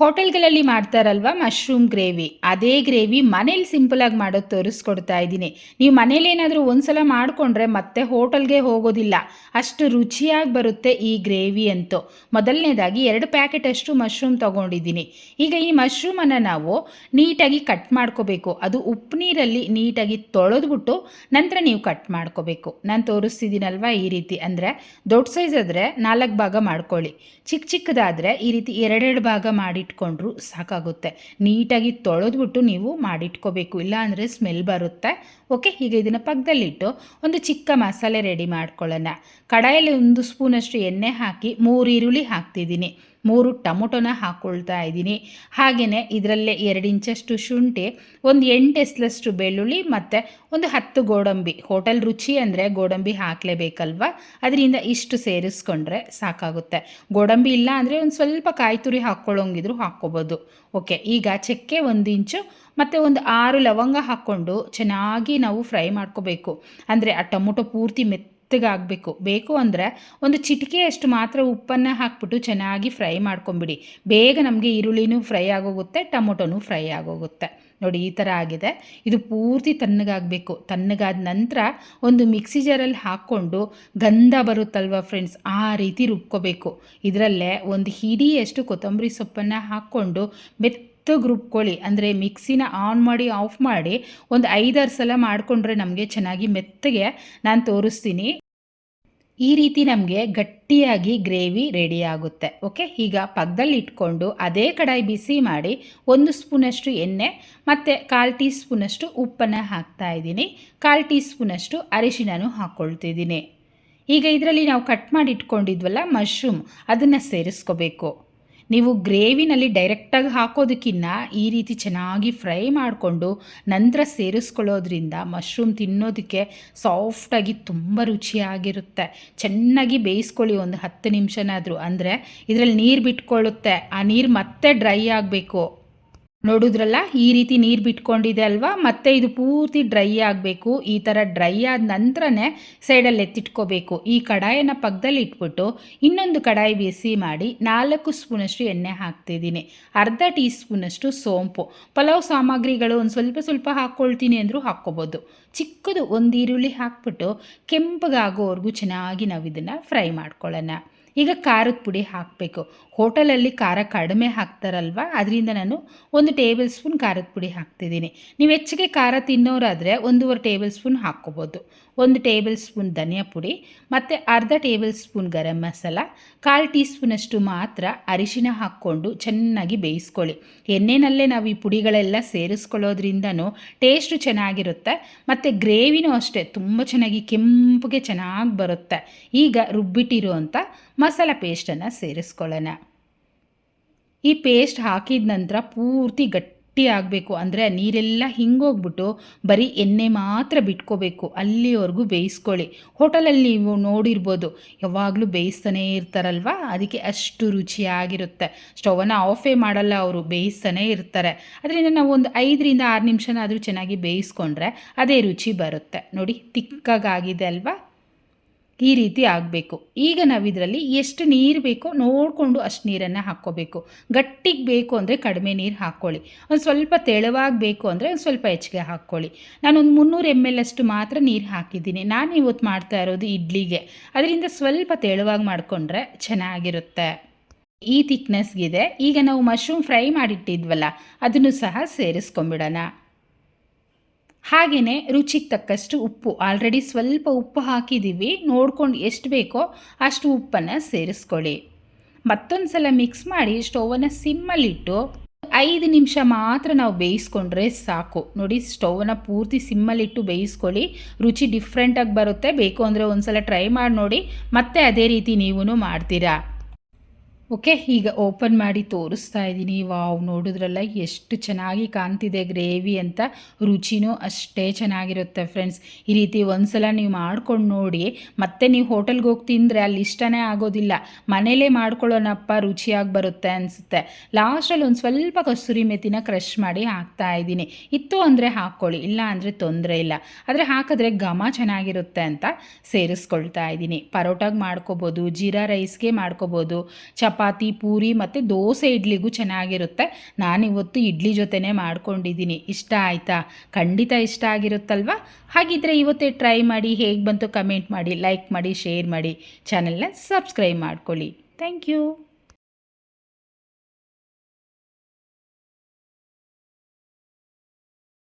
ಹೋಟೆಲ್ಗಳಲ್ಲಿ ಮಾಡ್ತಾರಲ್ವ mushroom gravy ಅದೇ ಗ್ರೇವಿ ಮನೇಲಿ ಸಿಂಪಲಾಗಿ ಮಾಡೋದು ತೋರಿಸ್ಕೊಡ್ತಾ ಇದ್ದೀನಿ. ನೀವು ಮನೇಲಿ ಏನಾದರೂ ಒಂದ್ಸಲ ಮಾಡಿಕೊಂಡ್ರೆ ಮತ್ತೆ ಹೋಟೆಲ್ಗೆ ಹೋಗೋದಿಲ್ಲ. ಅಷ್ಟು ರುಚಿಯಾಗಿ ಬರುತ್ತೆ ಈ ಗ್ರೇವಿ ಅಂತೂ. ಮೊದಲನೇದಾಗಿ ಎರಡು ಪ್ಯಾಕೆಟ್ ಅಷ್ಟು ಮಶ್ರೂಮ್ ತೊಗೊಂಡಿದ್ದೀನಿ. ಈಗ ಈ ಮಶ್ರೂಮನ್ನು ನಾವು ನೀಟಾಗಿ ಕಟ್ ಮಾಡ್ಕೋಬೇಕು. ಅದು ಉಪ್ಪು ನೀರಲ್ಲಿ ನೀಟಾಗಿ ತೊಳೆದ್ಬಿಟ್ಟು ನಂತರ ನೀವು ಕಟ್ ಮಾಡ್ಕೋಬೇಕು. ನಾನು ತೋರಿಸ್ತಿದ್ದೀನಲ್ವ ಈ ರೀತಿ? ಅಂದರೆ ದೊಡ್ಡ ಸೈಜ್ ಆದರೆ ನಾಲ್ಕು ಭಾಗ ಮಾಡ್ಕೊಳ್ಳಿ. ಚಿಕ್ಕ ಚಿಕ್ಕದಾದರೆ ಈ ರೀತಿ ಎರಡೆರಡು ಭಾಗ ಮಾಡಿಟ್ಕೊಂಡ್ರು ಸಾಕಾಗುತ್ತೆ. ನೀಟಾಗಿ ತೊಳೆದ್ಬಿಟ್ಟು ನೀವು ಮಾಡಿಟ್ಕೋಬೇಕು. ಇಲ್ಲಾಂದರೆ ಸ್ಮೆಲ್ ಬರುತ್ತೆ. ಓಕೆ ಈಗ ಇದನ್ನು ಪಕ್ಕದಲ್ಲಿಟ್ಟು ಒಂದು ಚಿಕ್ಕ ಮಸಾಲೆ ರೆಡಿ ಮಾಡ್ಕೊಳ್ಳೋಣ. ಕಡಾಯಲ್ಲಿ ಒಂದು ಸ್ಪೂನಷ್ಟು ಎಣ್ಣೆ ಹಾಕಿ ಮೂರು ಈರುಳ್ಳಿ ಹಾಕ್ತಿದ್ದೀನಿ. ಮೂರು ಟೊಮೊಟೊನ ಹಾಕ್ಕೊಳ್ತಾ ಇದ್ದೀನಿ. ಹಾಗೆಯೇ ಇದರಲ್ಲೇ ಎರಡು ಇಂಚಷ್ಟು ಶುಂಠಿ, ಒಂದು ಎಂಟು ಎಸ್ಲಷ್ಟು ಬೆಳ್ಳುಳ್ಳಿ ಮತ್ತು ಒಂದು ಹತ್ತು ಗೋಡಂಬಿ. ಹೋಟೆಲ್ ರುಚಿ ಅಂದರೆ ಗೋಡಂಬಿ ಹಾಕಲೇಬೇಕಲ್ವ? ಅದರಿಂದ ಇಷ್ಟು ಸೇರಿಸ್ಕೊಂಡ್ರೆ ಸಾಕಾಗುತ್ತೆ. ಗೋಡಂಬಿ ಇಲ್ಲ ಅಂದರೆ ಒಂದು ಸ್ವಲ್ಪ ಕಾಯಿ ತುರಿ ಹಾಕ್ಕೊಳ್ಳೋಂಗಿದ್ರು ಹಾಕ್ಕೋಬೋದು. ಓಕೆ, ಈಗ ಚಕ್ಕೆ ಒಂದು ಇಂಚು ಮತ್ತು ಒಂದು ಆರು ಲವಂಗ ಹಾಕ್ಕೊಂಡು ಚೆನ್ನಾಗಿ ನಾವು ಫ್ರೈ ಮಾಡ್ಕೋಬೇಕು. ಅಂದರೆ ಆ ಟೊಮೊಟೊ ಪೂರ್ತಿ ಮೆತ್ತ ಮೆತ್ತಗಾಗಬೇಕು ಬೇಕು ಅಂದರೆ ಒಂದು ಚಿಟಿಕೆಯಷ್ಟು ಮಾತ್ರ ಉಪ್ಪನ್ನು ಹಾಕ್ಬಿಟ್ಟು ಚೆನ್ನಾಗಿ ಫ್ರೈ ಮಾಡ್ಕೊಂಬಿಡಿ. ಬೇಗ ನಮಗೆ ಈರುಳ್ಳಿನೂ ಫ್ರೈ ಆಗೋಗುತ್ತೆ, ಟೊಮೊಟೊನೂ ಫ್ರೈ ಆಗೋಗುತ್ತೆ. ನೋಡಿ, ಈ ಥರ ಆಗಿದೆ. ಇದು ಪೂರ್ತಿ ತಣ್ಣಗಾಗಬೇಕು. ತಣ್ಣಗಾದ ನಂತರ ಒಂದು ಮಿಕ್ಸಿ ಜಾರಲ್ಲಿ ಹಾಕ್ಕೊಂಡು ಗಂಧ ಬರುತ್ತಲ್ವ ಫ್ರೆಂಡ್ಸ್ ಆ ರೀತಿ ರುಬ್ಕೋಬೇಕು. ಇದರಲ್ಲೇ ಒಂದು ಹಿಡಿಯಷ್ಟು ಕೊತ್ತಂಬರಿ ಸೊಪ್ಪನ್ನು ಹಾಕ್ಕೊಂಡು ಮೆತ್ತ ಮೆತ್ತಗೆ ರುಬ್ಕೊಳ್ಳಿ ಅಂದರೆ ಮಿಕ್ಸಿನ ಆನ್ ಮಾಡಿ ಆಫ್ ಮಾಡಿ ಒಂದು ಐದಾರು ಸಲ ಮಾಡಿಕೊಂಡ್ರೆ ನಮಗೆ ಚೆನ್ನಾಗಿ ಮೆತ್ತಗೆ ನಾನು ತೋರಿಸ್ತೀನಿ. ಈ ರೀತಿ ನಮಗೆ ಗಟ್ಟಿಯಾಗಿ ಗ್ರೇವಿ ರೆಡಿ ಆಗುತ್ತೆ. ಓಕೆ ಈಗ ಪಕ್ಕದಲ್ಲಿ ಇಟ್ಕೊಂಡು ಅದೇ ಕಡಾಯಿ ಬಿಸಿ ಮಾಡಿ ಒಂದು ಸ್ಪೂನಷ್ಟು ಎಣ್ಣೆ, ಮತ್ತು ಕಾಲು ಟೀ ಸ್ಪೂನಷ್ಟು ಉಪ್ಪನ್ನು ಹಾಕ್ತಾ ಇದ್ದೀನಿ. ಕಾಲು ಟೀ ಸ್ಪೂನಷ್ಟು ಅರಿಶಿನೂ ಹಾಕ್ಕೊಳ್ತಿದ್ದೀನಿ ಈಗ ಇದರಲ್ಲಿ ನಾವು ಕಟ್ ಮಾಡಿ ಇಟ್ಕೊಂಡಿದ್ವಲ್ಲ ಮಶ್ರೂಮ್ ಅದನ್ನು ಸೇರಿಸ್ಕೋಬೇಕು. ನೀವು ಗ್ರೇವಿನಲ್ಲಿ ಡೈರೆಕ್ಟಾಗಿ ಹಾಕೋದಕ್ಕಿಂತ ಈ ರೀತಿ ಚೆನ್ನಾಗಿ ಫ್ರೈ ಮಾಡಿಕೊಂಡು ನಂತರ ಸೇರಿಸ್ಕೊಳ್ಳೋದ್ರಿಂದ ಮಶ್ರೂಮ್ ತಿನ್ನೋದಕ್ಕೆ ಸಾಫ್ಟಾಗಿ ತುಂಬ ರುಚಿಯಾಗಿರುತ್ತೆ. ಚೆನ್ನಾಗಿ ಬೇಯಿಸ್ಕೊಳ್ಳಿ ಒಂದು ಹತ್ತು ನಿಮಿಷನಾದರೂ. ಅಂದರೆ ಇದರಲ್ಲಿ ನೀರು ಬಿಟ್ಕೊಳ್ಳುತ್ತೆ. ಆ ನೀರು ಮತ್ತೆ ಡ್ರೈ ಆಗಬೇಕು. ನೋಡಿದ್ರಲ್ಲ, ಈ ರೀತಿ ನೀರು ಬಿಟ್ಕೊಂಡಿದೆ ಅಲ್ವಾ? ಮತ್ತೆ ಇದು ಪೂರ್ತಿ ಡ್ರೈ ಆಗಬೇಕು. ಈ ಥರ ಡ್ರೈ ಆದ ನಂತರನೇ ಸೈಡಲ್ಲಿ ಎತ್ತಿಟ್ಕೋಬೇಕು. ಈ ಕಡಾಯನ್ನು ಪಕ್ಕದಲ್ಲಿ ಇಟ್ಬಿಟ್ಟು ಇನ್ನೊಂದು ಕಡಾಯಿ ಬಿಸಿ ಮಾಡಿ ನಾಲ್ಕು ಸ್ಪೂನಷ್ಟು ಎಣ್ಣೆ ಹಾಕ್ತಿದ್ದೀನಿ. ಅರ್ಧ ಟೀ ಸ್ಪೂನಷ್ಟು ಸೋಂಪು. ಪಲಾವ್ ಸಾಮಗ್ರಿಗಳು ಒಂದು ಸ್ವಲ್ಪ ಸ್ವಲ್ಪ ಹಾಕ್ಕೊಳ್ತೀನಿ ಅಂದರೂ ಹಾಕ್ಕೋಬೋದು. ಚಿಕ್ಕದು ಒಂದು ಈರುಳ್ಳಿ ಹಾಕ್ಬಿಟ್ಟು ಕೆಂಪಗಾಗೋವರೆಗೂ ಚೆನ್ನಾಗಿ ನಾವು ಇದನ್ನು ಫ್ರೈ ಮಾಡ್ಕೊಳ್ಳೋಣ. ಈಗ ಖಾರದ ಪುಡಿ ಹಾಕಬೇಕು. ಹೋಟೆಲಲ್ಲಿ ಖಾರ ಕಡಿಮೆ ಹಾಕ್ತಾರಲ್ವ? ಅದರಿಂದ ನಾನು ಒಂದು ಟೇಬಲ್ ಸ್ಪೂನ್ ಖಾರದ ಪುಡಿ ಹಾಕ್ತಿದ್ದೀನಿ. ನೀವು ಹೆಚ್ಚಿಗೆ ಖಾರ ತಿನ್ನೋರಾದರೆ ಒಂದೂವರೆ ಟೇಬಲ್ ಸ್ಪೂನ್ ಹಾಕ್ಕೋಬೋದು. ಒಂದು ಟೇಬಲ್ ಸ್ಪೂನ್ ಧನಿಯಾ ಪುಡಿ, ಮತ್ತು ಅರ್ಧ ಟೇಬಲ್ ಸ್ಪೂನ್ ಗರಂ ಮಸಾಲ, ಕಾಲು ಟೀ ಸ್ಪೂನಷ್ಟು ಮಾತ್ರ ಅರಿಶಿನ ಹಾಕ್ಕೊಂಡು ಚೆನ್ನಾಗಿ ಬೇಯಿಸ್ಕೊಳ್ಳಿ. ಎಣ್ಣೆನಲ್ಲೇ ನಾವು ಈ ಪುಡಿಗಳೆಲ್ಲ ಸೇರಿಸ್ಕೊಳ್ಳೋದ್ರಿಂದನೂ ಟೇಸ್ಟು ಚೆನ್ನಾಗಿರುತ್ತೆ, ಮತ್ತು ಗ್ರೇವಿನೂ ಅಷ್ಟೇ, ತುಂಬ ಚೆನ್ನಾಗಿ, ಕೆಂಪಗೆ ಚೆನ್ನಾಗಿ ಬರುತ್ತೆ. ಈಗ ರುಬ್ಬಿಟ್ಟಿರುವಂಥ ಮಸಾಲ ಪೇಸ್ಟನ್ನು ಸೇರಿಸ್ಕೊಳ್ಳೋಣ. ಈ ಪೇಸ್ಟ್ ಹಾಕಿದ ನಂತರ ಪೂರ್ತಿ ಗಟ್ಟಿ ಆಗಬೇಕು. ಅಂದರೆ ನೀರೆಲ್ಲ ಹಿಂಗೋಗ್ಬಿಟ್ಟು ಬರೀ ಎಣ್ಣೆ ಮಾತ್ರ ಬಿಟ್ಕೋಬೇಕು. ಅಲ್ಲಿವರೆಗೂ ಬೇಯಿಸ್ಕೊಳ್ಳಿ. ಹೋಟೆಲಲ್ಲಿ ನೀವು ನೋಡಿರ್ಬೋದು. ಯಾವಾಗಲೂ ಬೇಯಿಸ್ತಾನೇ ಇರ್ತಾರಲ್ವ? ಅದಕ್ಕೆ ಅಷ್ಟು ರುಚಿಯಾಗಿರುತ್ತೆ. ಸ್ಟವನ್ನು ಆಫೇ ಮಾಡಲ್ಲ ಅವರು. ಬೇಯಿಸ್ತಾನೇ ಇರ್ತಾರೆ. ಅದರಿಂದ ನಾವು ಒಂದು ಐದರಿಂದ ಆರು ನಿಮಿಷನಾದರೂ ಚೆನ್ನಾಗಿ ಬೇಯಿಸ್ಕೊಂಡ್ರೆ ಅದೇ ರುಚಿ ಬರುತ್ತೆ. ನೋಡಿ ತಿಕ್ಕಾಗಿದೆ ಅಲ್ವಾ? ಈ ರೀತಿ ಆಗಬೇಕು. ಈಗ ನಾವು ಇದರಲ್ಲಿ ಎಷ್ಟು ನೀರು ಬೇಕೋ ನೋಡಿಕೊಂಡು ಅಷ್ಟು ನೀರನ್ನು ಹಾಕ್ಕೋಬೇಕು. ಗಟ್ಟಿಗೆ ಬೇಕು ಅಂದರೆ ಕಡಿಮೆ ನೀರು ಹಾಕ್ಕೊಳ್ಳಿ. ಒಂದು ಸ್ವಲ್ಪ ತೆಳುವಾಗಿ ಬೇಕು ಅಂದರೆ ಒಂದು ಸ್ವಲ್ಪ ಹೆಚ್ಚಿಗೆ ಹಾಕ್ಕೊಳ್ಳಿ. ನಾನೊಂದು ಮುನ್ನೂರು ಎಂ ಎಲ್ ಅಷ್ಟು ಮಾತ್ರ ನೀರು ಹಾಕಿದ್ದೀನಿ. ನಾನು ಇವತ್ತು ಮಾಡ್ತಾ ಇರೋದು ಇಡ್ಲಿಗೆ. ಅದರಿಂದ ಸ್ವಲ್ಪ ತೆಳುವಾಗಿ ಮಾಡಿಕೊಂಡ್ರೆ ಚೆನ್ನಾಗಿರುತ್ತೆ. ಈ ಥಿಕ್ನೆಸ್ಗಿದೆ ಈಗ ನಾವು ಮಶ್ರೂಮ್ ಫ್ರೈ ಮಾಡಿಟ್ಟಿದ್ವಲ್ಲ, ಅದನ್ನು ಸಹ ಸೇರಿಸ್ಕೊಂಬಿಡೋಣ ಹಾಗೆಯೇ ರುಚಿಗೆ ತಕ್ಕಷ್ಟು ಉಪ್ಪು. ಆಲ್ರೆಡಿ ಸ್ವಲ್ಪ ಉಪ್ಪು ಹಾಕಿದ್ದೀವಿ ನೋಡ್ಕೊಂಡು ಎಷ್ಟು ಬೇಕೋ ಅಷ್ಟು ಉಪ್ಪನ್ನು ಸೇರಿಸ್ಕೊಳ್ಳಿ. ಮತ್ತೊಂದು ಸಲ ಮಿಕ್ಸ್ ಮಾಡಿ ಸ್ಟೌವನ್ನು ಸಿಮ್ಮಲ್ಲಿಟ್ಟು ಐದು ನಿಮಿಷ ಮಾತ್ರ ನಾವು ಬೇಯಿಸ್ಕೊಂಡ್ರೆ ಸಾಕು. ನೋಡಿ ಸ್ಟೌವನ್ನು ಪೂರ್ತಿ ಸಿಮ್ಮಲ್ಲಿಟ್ಟು ಬೇಯಿಸ್ಕೊಳ್ಳಿ. ರುಚಿ ಡಿಫ್ರೆಂಟಾಗಿ ಬರುತ್ತೆ. ಬೇಕು ಅಂದರೆ ಒಂದು ಸಲ ಟ್ರೈ ಮಾಡಿ ನೋಡಿ. ಮತ್ತೆ ಅದೇ ರೀತಿ ನೀವೂ ಮಾಡ್ತೀರಾ. ಓಕೆ, ಈಗ ಓಪನ್ ಮಾಡಿ ತೋರಿಸ್ತಾ ಇದ್ದೀನಿ. ವಾವ್, ನೋಡಿದ್ರಲ್ಲ ಎಷ್ಟು ಚೆನ್ನಾಗಿ ಕಾಣ್ತಿದೆ ಗ್ರೇವಿ ಅಂತ. ರುಚಿನೂ ಅಷ್ಟೇ ಚೆನ್ನಾಗಿರುತ್ತೆ ಫ್ರೆಂಡ್ಸ್. ಈ ರೀತಿ ಒಂದು ಸಲ ನೀವು ಮಾಡ್ಕೊಂಡು ನೋಡಿ, ಮತ್ತೆ ನೀವು ಹೋಟೆಲ್ಗೆ ಹೋಗಿ ತಿಂದರೆ ಅಲ್ಲಿ ಇಷ್ಟನೇ ಆಗೋದಿಲ್ಲ. ಮನೇಲೇ ಮಾಡ್ಕೊಳ್ಳೋಣಪ್ಪ, ರುಚಿಯಾಗಿ ಬರುತ್ತೆ ಅನಿಸುತ್ತೆ. ಲಾಸ್ಟಲ್ಲಿ ಒಂದು ಸ್ವಲ್ಪ ಕಸೂರಿ ಮೆತ್ತಿನ ಕ್ರಷ್ ಮಾಡಿ ಹಾಕ್ತಾ ಇದ್ದೀನಿ. ಇತ್ತು ಅಂದರೆ ಹಾಕ್ಕೊಳ್ಳಿ, ಇಲ್ಲ ಅಂದರೆ ತೊಂದರೆ ಇಲ್ಲ. ಆದರೆ ಹಾಕಿದ್ರೆ ಘಮ ಚೆನ್ನಾಗಿರುತ್ತೆ ಅಂತ ಸೇರಿಸ್ಕೊಳ್ತಾ ಇದ್ದೀನಿ. ಪರೋಟಾಗಿ ಮಾಡ್ಕೋಬೋದು, ಜೀರಾ ರೈಸ್ಗೆ ಮಾಡ್ಕೋಬೋದು ಚಪಾತಿ ಚಪಾತಿ, ಪೂರಿ ಮತ್ತು ದೋಸೆ ಇಡ್ಲಿಗೂ ಚೆನ್ನಾಗಿರುತ್ತೆ. ನಾನಿವತ್ತು ಇಡ್ಲಿ ಜೊತೆನೇ ಮಾಡ್ಕೊಂಡಿದ್ದೀನಿ. ಇಷ್ಟ ಆಯಿತಾ? ಖಂಡಿತ ಇಷ್ಟ ಆಗಿರುತ್ತಲ್ವಾ? ಹಾಗಿದ್ರೆ ಇವತ್ತೇ ಟ್ರೈ ಮಾಡಿ, ಹೇಗೆ ಬಂತು ಕಮೆಂಟ್ ಮಾಡಿ, ಲೈಕ್ ಮಾಡಿ, ಶೇರ್ ಮಾಡಿ. ಚಾನಲ್ನ ಸಬ್ಸ್ಕ್ರೈಬ್ ಮಾಡ್ಕೊಳ್ಳಿ. Thank you.